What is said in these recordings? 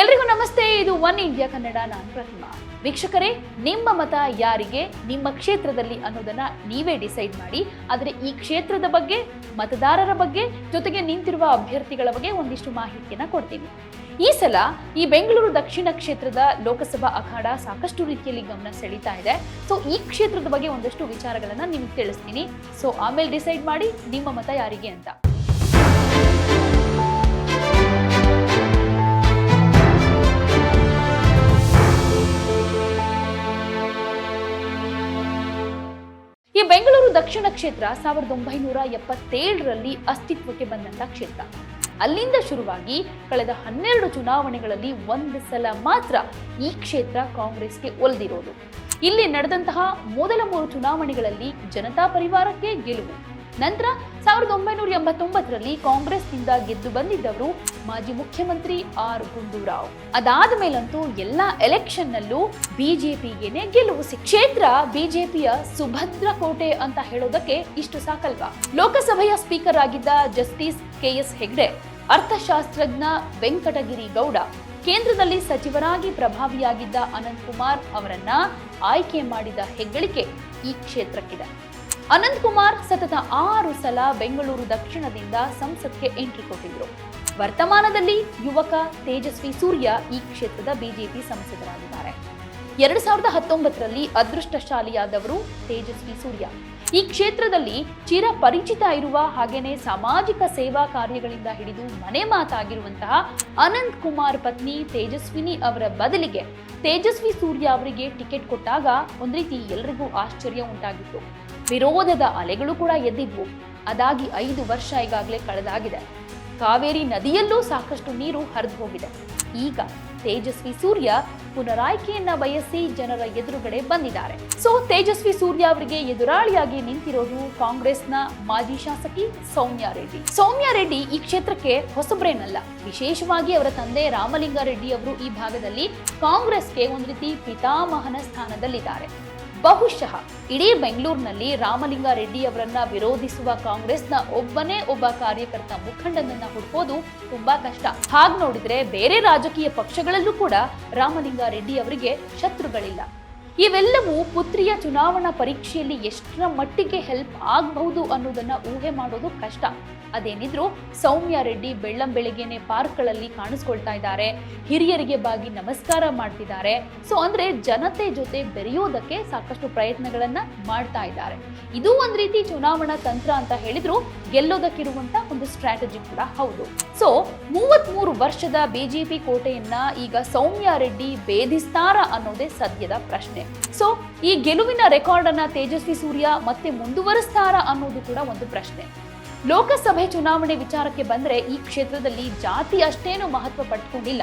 ಎಲ್ರಿಗೂ ನಮಸ್ತೆ, ಇದು ಒನ್ ಇಂಡಿಯಾ ಕನ್ನಡ, ನಾನು ಪ್ರತಿಮಾ. ವೀಕ್ಷಕರೇ, ನಿಮ್ಮ ಮತ ಯಾರಿಗೆ, ನಿಮ್ಮ ಕ್ಷೇತ್ರದಲ್ಲಿ ಅನ್ನೋದನ್ನ ನೀವೇ ಡಿಸೈಡ್ ಮಾಡಿ, ಆದರೆ ಈ ಕ್ಷೇತ್ರದ ಬಗ್ಗೆ, ಮತದಾರರ ಬಗ್ಗೆ, ಜೊತೆಗೆ ನಿಂತಿರುವ ಅಭ್ಯರ್ಥಿಗಳ ಬಗ್ಗೆ ಒಂದಿಷ್ಟು ಮಾಹಿತಿಯನ್ನ ಕೊಡ್ತೀನಿ ಈ ಸಲ ಈ ಬೆಂಗಳೂರು ದಕ್ಷಿಣ ಕ್ಷೇತ್ರದ ಲೋಕಸಭಾ ಅಖಾಡ ಸಾಕಷ್ಟು ರೀತಿಯಲ್ಲಿ ಗಮನ ಸೆಳೀತಾ ಇದೆ. ಸೊ ಈ ಕ್ಷೇತ್ರದ ಬಗ್ಗೆ ಒಂದಷ್ಟು ವಿಚಾರಗಳನ್ನ ನಿಮ್ಗೆ ತಿಳಿಸ್ತೀನಿ. ಸೊ ಆಮೇಲೆ ಡಿಸೈಡ್ ಮಾಡಿ, ನಿಮ್ಮ ಮತ ಯಾರಿಗೆ ಅಂತ. ಕ್ಷೇತ್ರ ಸಾವಿರದ ಒಂಬೈನೂರ ಎಪ್ಪತ್ತೇಳರಲ್ಲಿ ಅಸ್ತಿತ್ವಕ್ಕೆ ಬಂದಂತ ಕ್ಷೇತ್ರ. ಅಲ್ಲಿಂದ ಶುರುವಾಗಿ ಕಳೆದ ಹನ್ನೆರಡು ಚುನಾವಣೆಗಳಲ್ಲಿ ಒಂದು ಸಲ ಮಾತ್ರ ಈ ಕ್ಷೇತ್ರ ಕಾಂಗ್ರೆಸ್ಗೆ ಒಲ್ದಿರೋದು. ಇಲ್ಲಿ ನಡೆದಂತಹ ಮೊದಲ ಮೂರು ಚುನಾವಣೆಗಳಲ್ಲಿ ಜನತಾ ಪರಿವಾರಕ್ಕೆ ಗೆಲುವು. ನಂತರ ಸಾವಿರದ ಒಂಬೈನೂರ ಎಂಬತ್ತೊಂಬತ್ತರಲ್ಲಿ ಕಾಂಗ್ರೆಸ್ನಿಂದ ಗೆದ್ದು ಬಂದಿದ್ದವರು ಮಾಜಿ ಮುಖ್ಯಮಂತ್ರಿ ಆರ್ ಗುಂಡೂರಾವ್. ಅದಾದ ಮೇಲಂತೂ ಎಲ್ಲಾ ಎಲೆಕ್ಷನ್ನಲ್ಲೂ ಬಿಜೆಪಿಗೆನೆ ಗೆಲುವು. ಸಿಕ್ ಕ್ಷೇತ್ರ ಬಿಜೆಪಿಯ ಸುಭದ್ರ ಕೋಟೆ ಅಂತ ಹೇಳೋದಕ್ಕೆ ಇಷ್ಟು ಸಾಕಲ್ವಾ? ಲೋಕಸಭೆಯ ಸ್ಪೀಕರ್ ಆಗಿದ್ದ ಜಸ್ಟಿಸ್ ಕೆಎಸ್ ಹೆಗ್ಡೆ, ಅರ್ಥಶಾಸ್ತ್ರಜ್ಞ ವೆಂಕಟಗಿರಿ ಗೌಡ, ಕೇಂದ್ರದಲ್ಲಿ ಸಚಿವರಾಗಿ ಪ್ರಭಾವಿಯಾಗಿದ್ದ ಅನಂತ್ ಕುಮಾರ್ ಅವರನ್ನ ಆಯ್ಕೆ ಮಾಡಿದ ಹೆಗ್ಗಳಿಕೆ ಈ ಕ್ಷೇತ್ರಕ್ಕಿದೆ. ಅನಂತ್ ಕುಮಾರ್ ಸತತ ಆರು ಸಲ ಬೆಂಗಳೂರು ದಕ್ಷಿಣದಿಂದ ಸಂಸತ್ಗೆ ಎಂಟ್ರಿ ಕೊಟ್ಟಿದ್ರು. ವರ್ತಮಾನದಲ್ಲಿ ಯುವಕ ತೇಜಸ್ವಿ ಸೂರ್ಯ ಈ ಕ್ಷೇತ್ರದ ಬಿಜೆಪಿ ಸಂಸದರಾಗಿದ್ದಾರೆ. ಎರಡ್ ಸಾವಿರದ ಹತ್ತೊಂಬತ್ತರಲ್ಲಿ ಅದೃಷ್ಟಶಾಲಿಯಾದವರು ತೇಜಸ್ವಿ ಸೂರ್ಯ. ಈ ಕ್ಷೇತ್ರದಲ್ಲಿ ಚಿರ ಪರಿಚಿತ ಇರುವ ಹಾಗೇನೆ ಸಾಮಾಜಿಕ ಸೇವಾ ಕಾರ್ಯಗಳಿಂದ ಹಿಡಿದು ಮನೆ ಮಾತಾಗಿರುವಂತಹ ಅನಂತ್ ಕುಮಾರ್ ಪತ್ನಿ ತೇಜಸ್ವಿನಿ ಅವರ ಬದಲಿಗೆ ತೇಜಸ್ವಿ ಸೂರ್ಯ ಅವರಿಗೆ ಟಿಕೆಟ್ ಕೊಟ್ಟಾಗ ಒಂದ್ ರೀತಿ ಎಲ್ರಿಗೂ ಆಶ್ಚರ್ಯ ಉಂಟಾಗಿತ್ತು. ವಿರೋಧದ ಅಲೆಗಳು ಕೂಡ ಎದ್ದಿದ್ವು. ಅದಾಗಿ ಐದು ವರ್ಷ ಈಗಾಗಲೇ ಕಳೆದಾಗಿದೆ. ಕಾವೇರಿ ನದಿಯಲ್ಲೂ ಸಾಕಷ್ಟು ನೀರು ಹರಿದು ಹೋಗಿದೆ. ಈಗ ತೇಜಸ್ವಿ ಸೂರ್ಯ ಪುನರಾಯ್ಕೆಯನ್ನ ಬಯಸಿ ಜನರ ಎದುರುಗಡೆ ಬಂದಿದ್ದಾರೆ. ಸೊ ತೇಜಸ್ವಿ ಸೂರ್ಯ ಅವರಿಗೆ ಎದುರಾಳಿಯಾಗಿ ನಿಂತಿರೋದು ಕಾಂಗ್ರೆಸ್ನ ಮಾಜಿ ಶಾಸಕಿ ಸೌಮ್ಯ ರೆಡ್ಡಿ. ಸೌಮ್ಯ ರೆಡ್ಡಿ ಈ ಕ್ಷೇತ್ರಕ್ಕೆ ಹೊಸಬ್ರೇನಲ್ಲ. ವಿಶೇಷವಾಗಿ ಅವರ ತಂದೆ ರಾಮಲಿಂಗಾರೆಡ್ಡಿ ಅವರು ಈ ಭಾಗದಲ್ಲಿ ಕಾಂಗ್ರೆಸ್ಗೆ ಒಂದು ರೀತಿ ಪಿತಾಮಹನ ಸ್ಥಾನದಲ್ಲಿದ್ದಾರೆ. ಬಹುಶಃ ಇಡೀ ಬೆಂಗಳೂರಿನಲ್ಲಿ ರಾಮಲಿಂಗಾರೆಡ್ಡಿ ಅವರನ್ನ ವಿರೋಧಿಸುವ ಕಾಂಗ್ರೆಸ್ನ ಒಬ್ಬನೇ ಒಬ್ಬ ಕಾರ್ಯಕರ್ತ ಮುಖಂಡನನ್ನ ಹುಡುಕೋದು ತುಂಬಾ ಕಷ್ಟ. ಹಾಗೆ ನೋಡಿದ್ರೆ ಬೇರೆ ರಾಜಕೀಯ ಪಕ್ಷಗಳಲ್ಲೂ ಕೂಡ ರಾಮಲಿಂಗಾರೆಡ್ಡಿ ಅವರಿಗೆ ಶತ್ರುಗಳಿಲ್ಲ. ಇವೆಲ್ಲವೂ ಪುತ್ರಿಯ ಚುನಾವಣಾ ಪರೀಕ್ಷೆಯಲ್ಲಿ ಎಷ್ಟರ ಮಟ್ಟಿಗೆ ಹೆಲ್ಪ್ ಆಗಬಹುದು ಅನ್ನೋದನ್ನ ಊಹೆ ಮಾಡೋದು ಕಷ್ಟ. ಅದೇನಿದ್ರು ಸೌಮ್ಯ ರೆಡ್ಡಿ ಬೆಳ್ಳಂ ಪಾರ್ಕ್ಗಳಲ್ಲಿ ಕಾಣಿಸ್ಕೊಳ್ತಾ ಇದ್ದಾರೆ. ಹಿರಿಯರಿಗೆ ಬಾಗಿ ನಮಸ್ಕಾರ ಮಾಡ್ತಿದ್ದಾರೆ. ಸೊ ಅಂದ್ರೆ ಜನತೆ ಜೊತೆ ಬೆರೆಯೋದಕ್ಕೆ ಸಾಕಷ್ಟು ಪ್ರಯತ್ನಗಳನ್ನ ಮಾಡ್ತಾ ಇದ್ದಾರೆ. ಇದು ಒಂದ್ ರೀತಿ ಚುನಾವಣಾ ತಂತ್ರ ಅಂತ ಹೇಳಿದ್ರು, ಗೆಲ್ಲೋದಕ್ಕಿರುವಂತ ಒಂದು ಸ್ಟ್ರಾಟಜಿ ಕೂಡ ಹೌದು. ಸೊ ಮೂವತ್ಮೂರು ವರ್ಷದ ಬಿಜೆಪಿ ಕೋಟೆಯನ್ನ ಈಗ ಸೌಮ್ಯ ರೆಡ್ಡಿ ಭೇದಿಸ್ತಾರ ಅನ್ನೋದೇ ಸದ್ಯದ ಪ್ರಶ್ನೆ. ಸೊ ಈ ಗೆಲುವಿನ ರೆಕಾರ್ಡ್ ಅನ್ನ ತೇಜಸ್ವಿ ಸೂರ್ಯ ಮತ್ತೆ ಮುಂದುವರಿಸ್ತಾರ ಅನ್ನೋದು ಕೂಡ ಒಂದು ಪ್ರಶ್ನೆ. ಲೋಕಸಭೆ ಚುನಾವಣೆ ವಿಚಾರಕ್ಕೆ ಬಂದರೆ ಈ ಕ್ಷೇತ್ರದಲ್ಲಿ ಜಾತಿ ಅಷ್ಟೇನು ಮಹತ್ವ ಪಡ್ಕೊಂಡಿಲ್ಲ.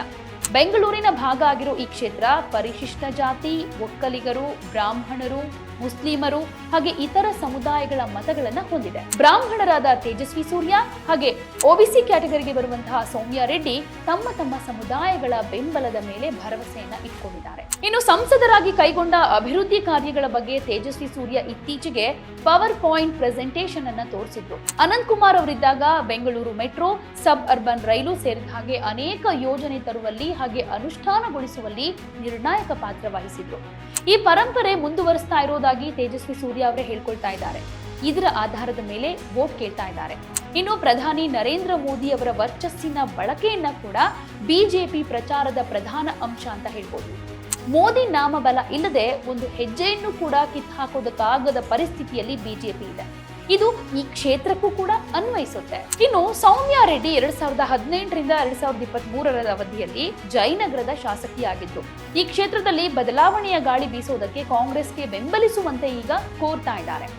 ಬೆಂಗಳೂರಿನ ಭಾಗ ಆಗಿರೋ ಈ ಕ್ಷೇತ್ರ ಪರಿಶಿಷ್ಟ ಜಾತಿ, ಒಕ್ಕಲಿಗರು, ಬ್ರಾಹ್ಮಣರು ಮುಸ್ಲಿಮರು ಹಾಗೆ ಇತರ ಸಮುದಾಯಗಳ ಮತಗಳನ್ನ ಹೊಂದಿದೆ. ಬ್ರಾಹ್ಮಣರಾದ ತೇಜಸ್ವಿ ಸೂರ್ಯ ಹಾಗೆ ಒಬಿಸಿ ಕ್ಯಾಟಗರಿಗೆ ಬರುವಂತಹ ಸೌಮ್ಯ ರೆಡ್ಡಿ ತಮ್ಮ ತಮ್ಮ ಸಮುದಾಯಗಳ ಬೆಂಬಲದ ಮೇಲೆ ಭರವಸೆಯನ್ನ ಇಟ್ಕೊಂಡಿದ್ದಾರೆ. ಇನ್ನು ಸಂಸದರಾಗಿ ಕೈಗೊಂಡ ಅಭಿವೃದ್ಧಿ ಕಾರ್ಯಗಳ ಬಗ್ಗೆ ತೇಜಸ್ವಿ ಸೂರ್ಯ ಇತ್ತೀಚೆಗೆ ಪವರ್ ಪಾಯಿಂಟ್ ಪ್ರೆಸೆಂಟೇಷನ್ ಅನ್ನ ತೋರಿಸಿದ್ರು. ಅನಂತ್ ಕುಮಾರ್ ಅವರಿದ್ದಾಗ ಬೆಂಗಳೂರು ಮೆಟ್ರೋ, ಸಬ್ ಅರ್ಬನ್ ರೈಲು ಸೇರಿದ ಹಾಗೆ ಅನೇಕ ಯೋಜನೆ ತರುವಲ್ಲಿ ಹಾಗೆ ಅನುಷ್ಠಾನಗೊಳಿಸುವಲ್ಲಿ ನಿರ್ಣಾಯಕ ಪಾತ್ರ ವಹಿಸಿದ್ರು. ಈ ಪರಂಪರೆ ಮುಂದುವರಿಸ್ತಾ ಇರೋದಾಗಿ ತೇಜಸ್ವಿ ಸೂರ್ಯ ಅವರೇ ಹೇಳ್ಕೊಳ್ತಾ ಇದ್ದಾರೆ. ಇದರ ಆಧಾರದ ಮೇಲೆ ವೋಟ್ ಕೇಳ್ತಾ ಇದ್ದಾರೆ. ಇನ್ನು ಪ್ರಧಾನಿ ನರೇಂದ್ರ ಮೋದಿ ಅವರ ವರ್ಚಸ್ಸಿನ ಬಳಕೆಯನ್ನ ಕೂಡ ಬಿಜೆಪಿ ಪ್ರಚಾರದ ಪ್ರಧಾನ ಅಂಶ ಅಂತ ಹೇಳ್ಬೋದು. ಮೋದಿ ನಾಮಬಲ ಇಲ್ಲದೆ ಒಂದು ಹೆಜ್ಜೆಯನ್ನು ಕೂಡ ಕಿತ್ತಾಕೋದಕ್ಕಾಗದ ಪರಿಸ್ಥಿತಿಯಲ್ಲಿ ಬಿಜೆಪಿ ಇದೆ. ಇದು ಈ ಕ್ಷೇತ್ರಕ್ಕೂ ಕೂಡ ಅನ್ವಯಿಸುತ್ತೆ. ಇನ್ನು ಸೌಮ್ಯ ರೆಡ್ಡಿ ಎರಡ್ ಸಾವಿರದ ಹದಿನೆಂಟರಿಂದ ಎರಡ್ ಸಾವಿರದ ಇಪ್ಪತ್ತ್ ಮೂರರ ಅವಧಿಯಲ್ಲಿ ಜಯನಗರದ ಶಾಸಕಿಯಾಗಿದ್ದು, ಈ ಕ್ಷೇತ್ರದಲ್ಲಿ ಬದಲಾವಣೆಯ ಗಾಳಿ ಬೀಸೋದಕ್ಕೆ ಕಾಂಗ್ರೆಸ್ಗೆ ಬೆಂಬಲಿಸುವಂತೆ ಈಗ ಕೋರ್ತಾ ಇದ್ದಾರೆ.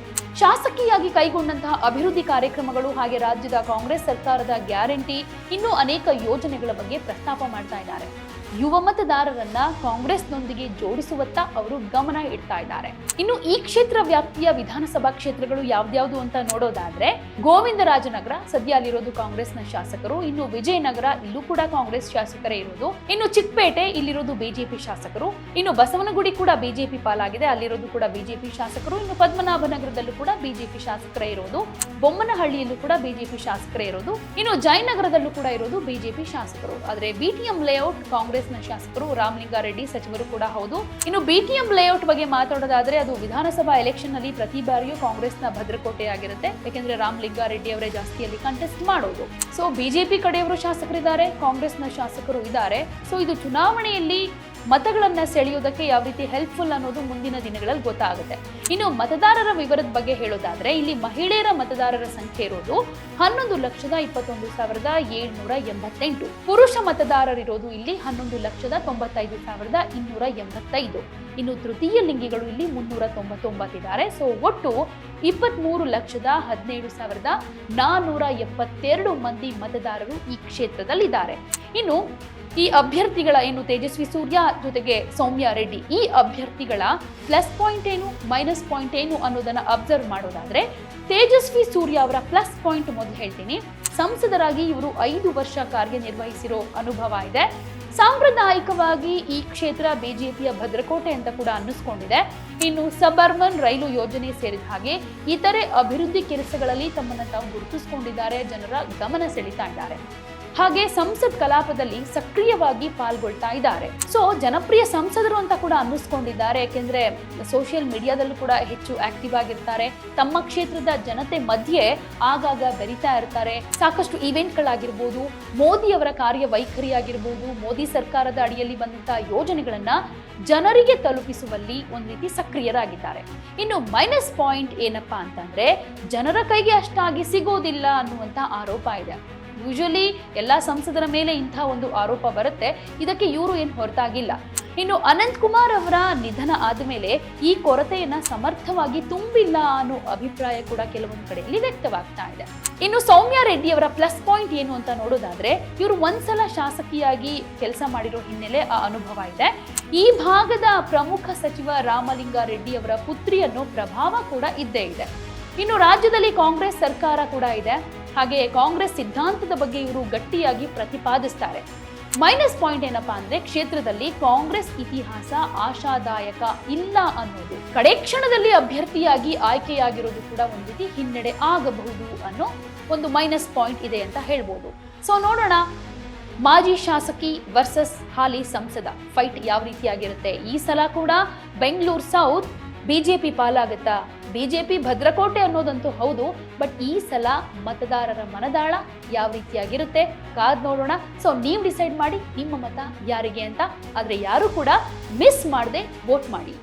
ಶಾಸಕಿಯಾಗಿ ಕೈಗೊಂಡಂತಹ ಅಭಿವೃದ್ಧಿ ಕಾರ್ಯಕ್ರಮಗಳು ಹಾಗೆ ರಾಜ್ಯದ ಕಾಂಗ್ರೆಸ್ ಸರ್ಕಾರದ ಗ್ಯಾರಂಟಿ ಇನ್ನೂ ಅನೇಕ ಯೋಜನೆಗಳ ಬಗ್ಗೆ ಪ್ರಸ್ತಾಪ ಮಾಡ್ತಾ ಇದ್ದಾರೆ. ಯುವ ಮತದಾರರನ್ನ ಕಾಂಗ್ರೆಸ್ನೊಂದಿಗೆ ಜೋಡಿಸುವತ್ತ ಅವರು ಗಮನ ಇಡ್ತಾ ಇದ್ದಾರೆ. ಇನ್ನು ಈ ಕ್ಷೇತ್ರ ವ್ಯಾಪ್ತಿಯ ವಿಧಾನಸಭಾ ಕ್ಷೇತ್ರಗಳು ಯಾವ್ದ್ಯಾವ್ದು ಅಂತ ನೋಡೋದಾದ್ರೆ, ಗೋವಿಂದರಾಜನಗರ, ಸದ್ಯ ಅಲ್ಲಿರೋದು ಕಾಂಗ್ರೆಸ್ನ ಶಾಸಕರು, ಇನ್ನು ವಿಜಯನಗರ, ಇಲ್ಲೂ ಕೂಡ ಕಾಂಗ್ರೆಸ್ ಶಾಸಕರೇ ಇರೋದು. ಇನ್ನು ಚಿಕ್ಕಪೇಟೆ, ಇಲ್ಲಿರೋದು ಬಿಜೆಪಿ ಶಾಸಕರು. ಇನ್ನು ಬಸವನಗುಡಿ ಕೂಡ ಬಿಜೆಪಿ ಪಾಲಾಗಿದೆ, ಅಲ್ಲಿರೋದು ಕೂಡ ಬಿಜೆಪಿ ಶಾಸಕರು. ಇನ್ನು ಪದ್ಮನಾಭನಗರದಲ್ಲೂ ಕೂಡ ಬಿಜೆಪಿ ಶಾಸಕರೇ ಇರೋದು. ಬೊಮ್ಮನಹಳ್ಳಿಯಲ್ಲೂ ಕೂಡ ಬಿಜೆಪಿ ಶಾಸಕರೇ ಇರೋದು. ಇನ್ನು ಜಯನಗರದಲ್ಲೂ ಕೂಡ ಇರೋದು ಬಿಜೆಪಿ ಶಾಸಕರು. ಆದರೆ ಬಿಟಿಎಂ ಲೇಔಟ್ ಕಾಂಗ್ರೆಸ್ ಕಾಂಗ್ರೆಸ್ನ ಶಾಸಕರು ರಾಮಲಿಂಗಾರೆಡ್ಡಿ ಸಚಿವರು ಕೂಡ ಹೌದು. ಇನ್ನು ಬಿಟಿಎಂ ಲೇಔಟ್ ಬಗ್ಗೆ ಮಾತಾಡೋದಾದ್ರೆ ಅದು ವಿಧಾನಸಭಾ ಎಲೆಕ್ಷನ್ನಲ್ಲಿ ಪ್ರತಿ ಬಾರಿಯೂ ಕಾಂಗ್ರೆಸ್ನ ಭದ್ರಕೋಟೆ ಆಗಿರುತ್ತೆ ಯಾಕೆಂದ್ರೆ ರಾಮಲಿಂಗಾರೆಡ್ಡಿ ಅವರೇ ಜಾಸ್ತಿಯಲ್ಲಿ ಕಂಟೆಸ್ಟ್ ಮಾಡೋದು. ಸೊ ಬಿಜೆಪಿ ಕಡೆಯವರು ಶಾಸಕರಿದ್ದಾರೆ ಕಾಂಗ್ರೆಸ್ನ ಶಾಸಕರು ಇದ್ದಾರೆ. ಸೊ ಇದು ಚುನಾವಣೆಯಲ್ಲಿ ಮತಗಳನ್ನ ಸೆಳೆಯುವುದಕ್ಕೆ ಯಾವ ರೀತಿ ಹೆಲ್ಪ್ಫುಲ್ ಅನ್ನೋದು ಮುಂದಿನ ದಿನಗಳಲ್ಲಿ ಗೊತ್ತಾಗುತ್ತೆ. ಇನ್ನು ಮತದಾರರ ವಿವರದ ಬಗ್ಗೆ ಹೇಳೋದಾದ್ರೆ, ಇಲ್ಲಿ ಮಹಿಳೆಯರ ಮತದಾರರ ಸಂಖ್ಯೆ ಇರೋದು ಹನ್ನೊಂದು ಲಕ್ಷದ ಇಪ್ಪತ್ತೊಂದು ಸಾವಿರದ ಏಳ್ನೂರ ಎಂಬತ್ತೆಂಟು. ಪುರುಷ ಮತದಾರರಿರೋದು ಇಲ್ಲಿ ಹನ್ನೊಂದು ಲಕ್ಷದ ತೊಂಬತ್ತೈದು ಸಾವಿರದ ಇನ್ನೂರ ಎಂಬತ್ತೈದು. ಇನ್ನು ತೃತೀಯ ಲಿಂಗಿಗಳು ಇಲ್ಲಿ ಮುನ್ನೂರ ತೊಂಬತ್ತೊಂಬತ್ತಿದ್ದಾರೆ. ಸೊ ಒಟ್ಟು ಇಪ್ಪತ್ಮೂರು ಲಕ್ಷದ ಹದಿನೇಳು ಸಾವಿರದ ನಾನ್ನೂರ ಎಪ್ಪತ್ತೆರಡು ಮಂದಿ ಮತದಾರರು ಈ ಕ್ಷೇತ್ರದಲ್ಲಿದ್ದಾರೆ. ಇನ್ನು ಈ ಅಭ್ಯರ್ಥಿಗಳ ಏನು, ತೇಜಸ್ವಿ ಸೂರ್ಯ ಜೊತೆಗೆ ಸೌಮ್ಯ ರೆಡ್ಡಿ, ಈ ಅಭ್ಯರ್ಥಿಗಳ ಪ್ಲಸ್ ಪಾಯಿಂಟ್ ಏನು ಮೈನಸ್ ಪಾಯಿಂಟ್ ಏನು ಅನ್ನೋದನ್ನ ಅಬ್ಸರ್ವ್ ಮಾಡೋದಾದ್ರೆ, ತೇಜಸ್ವಿ ಸೂರ್ಯ ಅವರ ಪ್ಲಸ್ ಪಾಯಿಂಟ್ ಮೊದಲು ಹೇಳ್ತೀನಿ. ಸಂಸದರಾಗಿ ಇವರು ಐದು ವರ್ಷ ಕಾರ್ಯನಿರ್ವಹಿಸಿರೋ ಅನುಭವ ಇದೆ. ಸಾಂಪ್ರದಾಯಿಕವಾಗಿ ಈ ಕ್ಷೇತ್ರ ಬಿಜೆಪಿಯ ಭದ್ರಕೋಟೆ ಅಂತ ಕೂಡ ಅನ್ನಿಸ್ಕೊಂಡಿದೆ. ಇನ್ನು ಸಬರ್ಮನ್ ರೈಲು ಯೋಜನೆ ಸೇರಿದ ಹಾಗೆ ಇತರೆ ಅಭಿವೃದ್ಧಿ ಕೆಲಸಗಳಲ್ಲಿ ತಮ್ಮನ್ನು ತಾವು ಗುರುತಿಸಿಕೊಂಡಿದ್ದಾರೆ. ಜನರ ಗಮನ ಸೆಳೀತಾ ಇದ್ದಾರೆ. ಹಾಗೆ ಸಂಸತ್ ಕಲಾಪದಲ್ಲಿ ಸಕ್ರಿಯವಾಗಿ ಪಾಲ್ಗೊಳ್ತಾ ಇದ್ದಾರೆ. ಸೊ ಜನಪ್ರಿಯ ಸಂಸದರು ಅಂತ ಕೂಡ ಅನ್ನಿಸ್ಕೊಂಡಿದ್ದಾರೆ. ಯಾಕೆಂದ್ರೆ ಸೋಷಿಯಲ್ ಮೀಡಿಯಾದಲ್ಲೂ ಕೂಡ ಹೆಚ್ಚು ಆಕ್ಟಿವ್ ಆಗಿರ್ತಾರೆ. ತಮ್ಮ ಕ್ಷೇತ್ರದ ಜನತೆ ಮಧ್ಯೆ ಆಗಾಗ ಬೆರಿತಾ ಇರ್ತಾರೆ. ಸಾಕಷ್ಟು ಇವೆಂಟ್ಗಳಾಗಿರ್ಬೋದು ಮೋದಿ ಅವರ ಕಾರ್ಯವೈಖರಿ ಆಗಿರ್ಬೋದು ಮೋದಿ ಸರ್ಕಾರದ ಅಡಿಯಲ್ಲಿ ಬಂದಂತಹ ಯೋಜನೆಗಳನ್ನ ಜನರಿಗೆ ತಲುಪಿಸುವಲ್ಲಿ ಒಂದು ರೀತಿ ಸಕ್ರಿಯರಾಗಿದ್ದಾರೆ. ಇನ್ನು ಮೈನಸ್ ಪಾಯಿಂಟ್ ಏನಪ್ಪಾ ಅಂತಂದ್ರೆ, ಜನರ ಕೈಗೆ ಅಷ್ಟಾಗಿ ಸಿಗೋದಿಲ್ಲ ಅನ್ನುವಂತ ಆರೋಪ ಇದೆ. ಯೂಶಲಿ ಎಲ್ಲ ಸಂಸದರ ಮೇಲೆ ಇಂಥ ಒಂದು ಆರೋಪ ಬರುತ್ತೆ. ಇದಕ್ಕೆ ಇವರು ಏನು ಹೊರತಾಗಿಲ್ಲ. ಇನ್ನು ಅನಂತ್ ಕುಮಾರ್ ಅವರ ನಿಧನ ಆದಮೇಲೆ ಈ ಕೊರತೆಯನ್ನ ಸಮರ್ಥವಾಗಿ ತುಂಬಿಲ್ಲ ಅನ್ನೋ ಅಭಿಪ್ರಾಯ ಕೂಡ ಕೆಲವೊಂದು ಕಡೆಯಲ್ಲಿ ವ್ಯಕ್ತವಾಗ್ತಾ ಇದೆ. ಇನ್ನು ಸೌಮ್ಯ ರೆಡ್ಡಿ ಅವರ ಪ್ಲಸ್ ಪಾಯಿಂಟ್ ಏನು ಅಂತ ನೋಡೋದಾದ್ರೆ, ಇವರು ಒಂದ್ಸಲ ಶಾಸಕಿಯಾಗಿ ಕೆಲಸ ಮಾಡಿರೋ ಹಿನ್ನೆಲೆ ಆ ಅನುಭವ ಇದೆ. ಈ ಭಾಗದ ಪ್ರಮುಖ ಸಚಿವ ರಾಮಲಿಂಗಾರೆಡ್ಡಿ ಅವರ ಪುತ್ರಿಯನ್ನು ಪ್ರಭಾವ ಕೂಡ ಇದ್ದೇ ಇದೆ. ಇನ್ನು ರಾಜ್ಯದಲ್ಲಿ ಕಾಂಗ್ರೆಸ್ ಸರ್ಕಾರ ಕೂಡ ಇದೆ. ಹಾಗೆ ಕಾಂಗ್ರೆಸ್ ಸಿದ್ಧಾಂತದ ಬಗ್ಗೆ ಇವರು ಗಟ್ಟಿಯಾಗಿ ಪ್ರತಿಪಾದಿಸ್ತಾರೆ. ಮೈನಸ್ ಪಾಯಿಂಟ್ ಏನಪ್ಪಾ ಅಂದ್ರೆ ಕ್ಷೇತ್ರದಲ್ಲಿ ಕಾಂಗ್ರೆಸ್ ಇತಿಹಾಸ ಆಶಾದಾಯಕ ಇಲ್ಲ ಅನ್ನೋದು. ಕಡೆ ಕ್ಷಣದಲ್ಲಿ ಅಭ್ಯರ್ಥಿಯಾಗಿ ಆಯ್ಕೆಯಾಗಿರೋದು ಕೂಡ ಒಂದು ರೀತಿ ಹಿನ್ನಡೆ ಆಗಬಹುದು ಅನ್ನೋ ಒಂದು ಮೈನಸ್ ಪಾಯಿಂಟ್ ಇದೆ ಅಂತ ಹೇಳ್ಬೋದು. ಸೊ ನೋಡೋಣ. ಮಾಜಿ ಶಾಸಕಿ ವರ್ಸಸ್ ಹಾಲಿ ಸಂಸದ ಫೈಟ್ ಯಾವ ರೀತಿಯಾಗಿರುತ್ತೆ? ಈ ಸಲ ಕೂಡ ಬೆಂಗಳೂರು ಸೌತ್ ಬಿಜೆಪಿ ಪಾಲಾಗುತ್ತಾ? ಬಿಜೆಪಿ ಭದ್ರಕೋಟೆ ಅನ್ನೋದಂತೂ ಹೌದು, ಬಟ್ ಈ ಸಲ ಮತದಾರರ ಮನದಾಳ ಯಾವ ರೀತಿಯಾಗಿರುತ್ತೆ ಕಾದ್ ನೋಡೋಣ. ಸೊ ನೀವು ಡಿಸೈಡ್ ಮಾಡಿ, ನಿಮ್ಮ ಮತ ಯಾರಿಗೆ ಅಂತ. ಆದರೆ ಯಾರು ಕೂಡ ಮಿಸ್ ಮಾಡದೆ ವೋಟ್ ಮಾಡಿ.